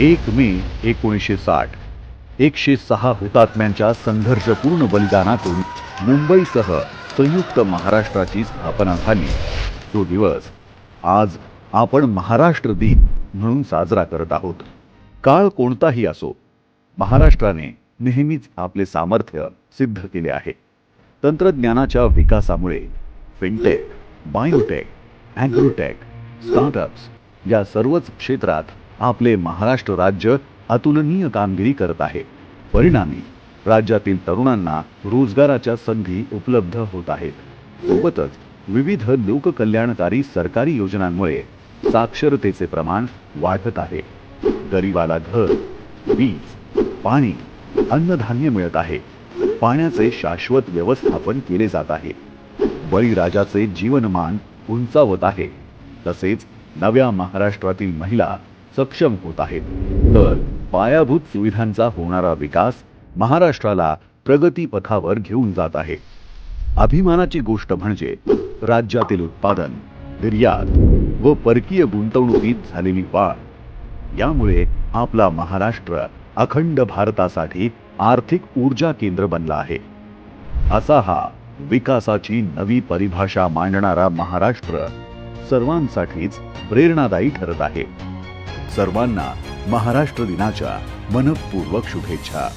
एक मे एकोणीसशे साठ. एकशे सहा हुतात्म्यांच्या संघर्षपूर्ण बलिदानातून मुंबईसह संयुक्त महाराष्ट्राची स्थापना झाली. तो दिवस आज आपण महाराष्ट्र दिन म्हणून साजरा करत आहोत. काळ कोणताही असो महाराष्ट्राने नेहमीच आपले सामर्थ्य सिद्ध केले आहे. तंत्रज्ञानाच्या विकासामुळे फिनटेक बायोटेक अँग्रोटेक स्टार्टअप्स या सर्वच क्षेत्रात आपले महाराष्ट्र राज्य अतुलनीय कामगिरी करत आहे. परिणामी राज्यातील तरुणांना रोजगाराच्या संधी उपलब्ध होत आहेत. सोबतच विविध लोककल्याणकारी सरकारी योजनांमुळे साक्षरतेचे प्रमाण वाढत आहे. गरिबाला घर वीज पाणी अन्नधान्य मिळत आहे. पाण्याचे शाश्वत व्यवस्थापन केले जात आहे. बळीराजाचे जीवनमान उंचावत आहे. तसेच नव्या महाराष्ट्रातील महिला सक्षम होत आहेत. तर पायाभूत सुविधांचा होणारा विकास महाराष्ट्राला प्रगतीपथावर घेऊन जात आहे. अभिमानाची गोष्ट म्हणजे राज्यातील उत्पादन निर्यात व परकीय गुंतवणुकीत झालेली वाढ. यामुळे आपला महाराष्ट्र अखंड भारतासाठी आर्थिक ऊर्जा केंद्र बनला आहे. असा हा विकासाची नवी परिभाषा मांडणारा महाराष्ट्र सर्वांसाठीच प्रेरणादायी ठरत आहे. सर्वांना महाराष्ट्र दिनाच्या मनपूर्वक शुभेच्छा.